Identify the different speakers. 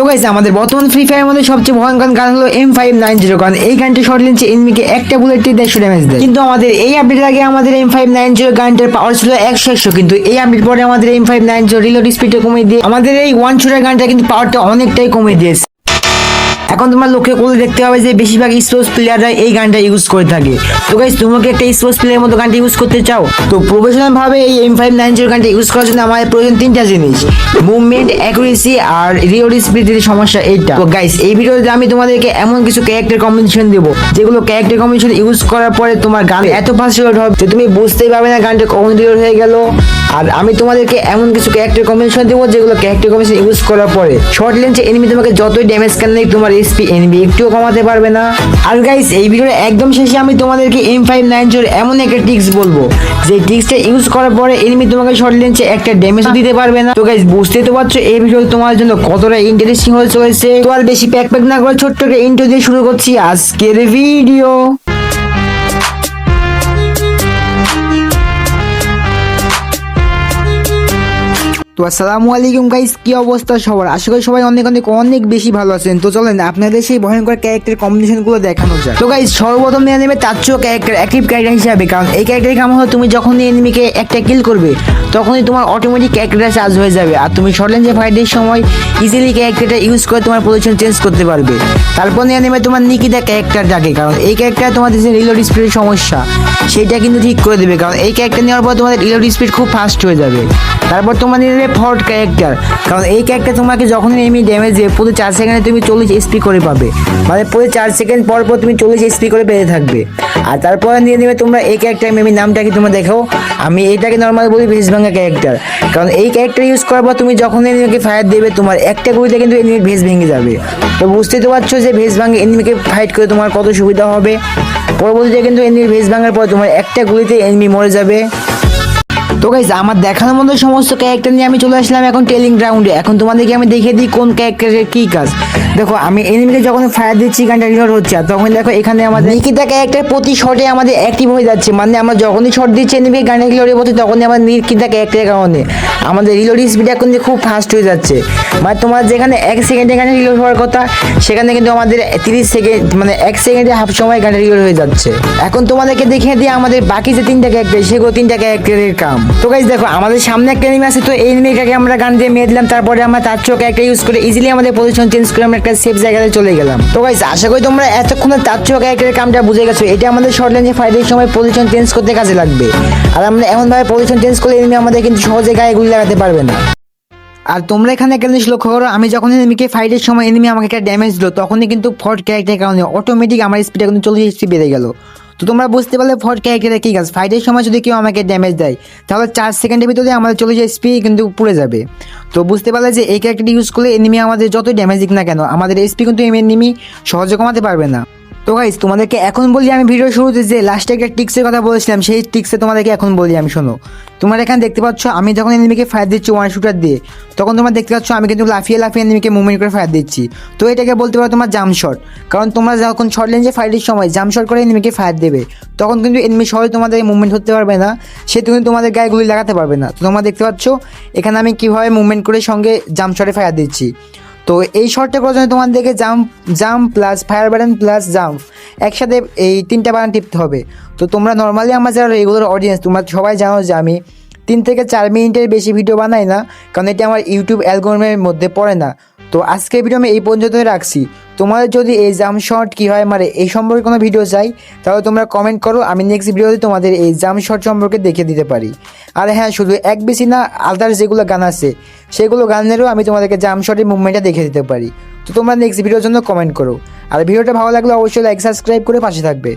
Speaker 1: তো গাইছে আমাদের বর্তমান ফ্রি ফায়ার মধ্যে সবচেয়ে ভয়ঙ্কর গান হলো এম ফাইভ নাইন জিরো গান এই গানটি শর্ট লেন্সে এনমিকে একটা বুলেটটি দেড়শো ড্যামেজ দেয়। কিন্তু আমাদের এই আপডেট আগে আমাদের এম ফাইভ নাইন জিরো গানটার পাওয়ার ছিল একশো একশো, কিন্তু এই আপডেট পরে আমাদের M five nine zero reload স্পিডটা কমিয়ে দিয়ে, আমাদের এই ওয়ান শুটার গানটা কিন্তু পাওয়ারটা অনেকটাই কমিয়ে দিয়েছে। এখন তোমার লক্ষ্য করে দেখতে হবে যে বেশিরভাগ স্পোর্টস প্লেয়াররা এই গানটা ইউজ করে থাকে। তো গাইস তোমাকে একটা স্পোর্টস প্লেয়ারের মতো গানটা ইউজ করতে চাও? তো প্রফেশনাল ভাবে এই এম ফাইভ নাইন জিরো গানটা ইউজ করার জন্য আমাদের প্রয়োজন তিনটা জিনিস। মুভমেন্ট অ্যাকুরেসি আর রিওর স্পিডের সমস্যা এইটা। তো গাইস এই ভিডিওতে আমি তোমাদেরকে এমন কিছু ক্যারেক্টার কম্বিনেশন দেবো, যেগুলো ক্যারেক্টার কম্বিনেশন ইউজ করার পরে তোমার গান এত ফাস্ট হবে যে তুমি বুঝতেই পারবে না গানটা কখন রিলোড হয়ে গেল। আর আমি তোমাদেরকে এমন কিছু ক্যারেক্টার কম্বিনেশন দেবো, যেগুলো ক্যারেক্টার কম্বিনেশন ইউজ করার পরে শর্ট লেন্সে এনিমি তোমাকে যতই ড্যামেজ কেন তোমার এসপি এনবি একটুও কমাতে পারবে না। আর গাইস এই ভিডিওর একদম শেষে আমি তোমাদেরকে এম ফাইভ নাইন জোর এমন একটা টিক্স বলব। যে টিক্সটা ইউজ করার পরে এনিমি তোমাকে শর্ট লেন্সে একটা ড্যামেজ দিতে পারবে না। তো গাইস বুঝতেই তো পারছ এই ভিডিও তোমার জন্য কতটা ইন্টারেস্টিং হয়ে চলেছে। তো আর বেশি প্যাক প্যাক না করে ছোট্ট একটা ইন্টারভিউ দিয়ে শুরু করছি আজকের ভিডিও তো আসসালামু আলাইকুম গাইস কি অবস্থা সবার? আশা করি সবাই অনেক অনেক অনেক বেশি ভালো আছেন। তো চলেন, আপনাদের সেই ভয়ঙ্কর ক্যারেক্টার কম্বিনেশনগুলো দেখানো যায় তো গাইস সর্বপ্রথম নিয়ে নেবে চেয়েও ক্যারেক্টার অ্যাক্টিভ ক্যারেক্টার হিসাবে। কারণ এই ক্যারেক্টারের কাম হলো, তুমি যখনই এনিমিকে একটা কিল করবে, তখনই তোমার অটোমেটিক ক্যারেক্টারটা চার্জ হয়ে যাবে। আর তুমি শর্ট লেন্সে ফাইটের সময় ইজিলি ক্যারেক্টারটা ইউজ করে তোমার পজিশন চেঞ্জ করতে পারবে। তারপর নিয়ে নেবে তোমার নিকিতা ক্যারেক্টারটাকে কারণ এই ক্যারেক্টার তোমাদের যে রিলোড স্পিডের সমস্যা, সেটা কিন্তু ঠিক করে দেবে। কারণ এই ক্যারেক্টার নেওয়ার পর তোমাদের রিলোড স্পিড খুব ফাস্ট হয়ে যাবে। তারপর তোমার নিয়ে ফর্ট ক্যারেক্টার কারণ এই ক্যারেক্টার তোমাকে যখন এমনি ড্যামেজ দেবে, প্রতি চার সেকেন্ডে তুমি চল্লিশ এসপি করে পাবে। মানে প্রতি চার সেকেন্ড পর পর তুমি চল্লিশ এসপি করে পেতে থাকবে। আর তারপরে নিয়ে নেবে তোমরা এই ক্যারেক্টার মেমি নামটা কি তোমরা দেখো। আমি এটাকে নর্মাল বলি ভেজ ভাঙা ক্যারেক্টার কারণ এই ক্যারেক্টার ইউজ করার পর তুমি যখন এনিমিকে ফায়ার দেবে, তোমার একটা গুলিতে কিন্তু এনিমির ভেজ ভেঙে যাবে। তো বুঝতেই তো পারছ যে ভেজ ভাঙে এনিমিকে ফাইট করে তোমার কত সুবিধা হবে। পরবর্তীতে কিন্তু এনিমির ভেজ ভাঙার পর তোমার একটা গুলিতে এনিমি মরে যাবে। তো গাইজ আমার দেখানোর মতো সমস্ত ক্যারেক্টার নিয়ে আমি চলে আসলাম এখন টেলিং গ্রাউন্ডে এখন তোমাদেরকে আমি দেখিয়ে দিই কোন ক্যারেক্টারের কী কাজ। দেখো, আমি এনিমিকে যখন ফায়ার দিচ্ছি, গানটা রিলোড হচ্ছে তখন দেখো এখানে আমাদের নিকিতা ক্যারেক্টার প্রতি শটে আমাদের অ্যাক্টিভ হয়ে যাচ্ছে। মানে আমরা যখনই শট দিচ্ছি এনিমিকে গানটা রিলোডে পড়ছে তখনই আমার নিকিতা ক্যারেক্টারের কারণে। আমাদের রিলোড স্পিডটা কিন্তু খুব ফাস্ট হয়ে যাচ্ছে। মানে তোমার যেখানে এক সেকেন্ডে গানে রিলোড হওয়ার কথা, সেখানে কিন্তু আমাদের তিরিশ সেকেন্ড মানে এক সেকেন্ডে হাফ সময় গানটা রিলোড হয়ে যাচ্ছে। এখন তোমাদেরকে দেখিয়ে দিই আমাদের বাকি যে তিনটা ক্যারেক্টার সেগুলো তিনটা ক্যারেক্টারের কাম। তো গাইজ দেখো, আমাদের সামনে একটা এনিমি আছে, তো এই এনিমিটাকে আমরা গান দিয়ে মেরে দিলাম, তারপরে আমরা তার চোখ একটা ইউজ করে ইজিলি আমাদের পজিশন চেঞ্জ করে আমরা একটা সেফ জায়গাতে চলে গেলাম। তো গাইজ আশা করি তোমরা এতক্ষণে তার চোখ ক্যারেক্টারের কামটা বুঝে গেছো, এটা আমাদের শর্ট লেন্সে ফাইটের সময় পজিশন চেঞ্জ করতে কাজে লাগবে। আর আমরা এমনভাবে পজিশন চেঞ্জ করলে এনিমি আমাদের কিন্তু সহজে গায়ে গুলি লাগাতে পারবে না। আর তোমরা এখানে একটা জিনিস লক্ষ্য করো, আমি যখন এনিমিকে ফাইটের সময় এনিমি আমাকে একটা ড্যামেজ দিল, তখনই কিন্তু ফর্ট ক্যারেক্টারের কারণে অটোমেটিক আমার স্পিডটা কিন্তু চল্লিশ স্পিড বেড়ে গেল। তো তোমরা বুঝতে পারলে ফোর ক্যারেক্টারের কী কাজ। ফাইটের সময় যদি কেউ আমাকে ড্যামেজ দেয়, তাহলে চার সেকেন্ডের ভিতরে আমাদের চলে যায় স্পি কিন্তু পুড়ে যাবে। তো বুঝতে পারলে যে এই ক্যারেক্টারটি ইউজ করলে এনিমি আমাদের যতই ড্যামেজ দিক না কেন, আমাদের এসপি কিন্তু এনিমি সহজে কমাতে পারবে না। তো গাইজ তোমাদেরকে এখন বলি আমি ভিডিও শুরুতে যে লাস্টে একটা টিক্সের কথা বলেছিলাম, সেই টিক্সে তোমাদেরকে এখন বলি আমি, শোনো। তোমরা এখানে দেখতে পাচ্ছ, আমি যখন এনিমিকে ফায়ার দিচ্ছি ওয়ান শুটার দিয়ে, তখন তোমরা দেখতে পাচ্ছ আমি কিন্তু লাফিয়ে লাফিয়ে এনিমিকে মুভমেন্ট করে ফায়ার দিচ্ছি। তো এটাকে বলতে পারো তোমার জাম্প শট কারণ তোমরা যখন শর্ট লেন্সে ফায়ারের সময় জাম্প শট করে এনিমিকে ফায়ার দেবে। তখন কিন্তু এনিমি সহজে তোমাদের মুভমেন্ট হতে পারবে না, সে কিন্তু তোমাদের গায়ে গুলি লাগাতে পারবে না। তোমরা দেখতে পাচ্ছ, এখানে আমি কীভাবে মুভমেন্ট করে সঙ্গে জাম্প শটে ফায়ার দিচ্ছি। তো এই শর্টটা করার জন্য তোমাদেরকে jump jump plus fire button plus jump একসাথে এই তিনটা বাটন টিপতে হবে। তো তোমরা নর্মালি আমার যারা রেগুলার অডিয়েন্স তোমরা সবাই জানো যে আমি তিন থেকে চার মিনিটের বেশি ভিডিও বানাই না, কারণ এটি আমার ইউটিউব অ্যালগোমের মধ্যে পড়ে না। তো আজকের ভিডিও আমি এই পর্যন্তই রাখছি। তোমাদের যদি এই জাম শর্ট কী হয় মানে এই সম্পর্কে কোনো ভিডিও চাই, তাহলে তোমরা কমেন্ট করো, আমি নেক্সট ভিডিওতে তোমাদের এই জাম শর্ট সম্পর্কে দেখে দিতে পারি। আর হ্যাঁ শুধু এক বেশি না আদার যেগুলো গান আছে, সেগুলো গানেরও আমি তোমাদেরকে জাম শর্টের মুভমেন্টটা দেখে দিতে পারি। তো তোমরা নেক্সট ভিডিওর জন্য কমেন্ট করো। আর ভিডিওটা ভালো লাগলে অবশ্যই লাইক সাবস্ক্রাইব করে পাশে থাকবে।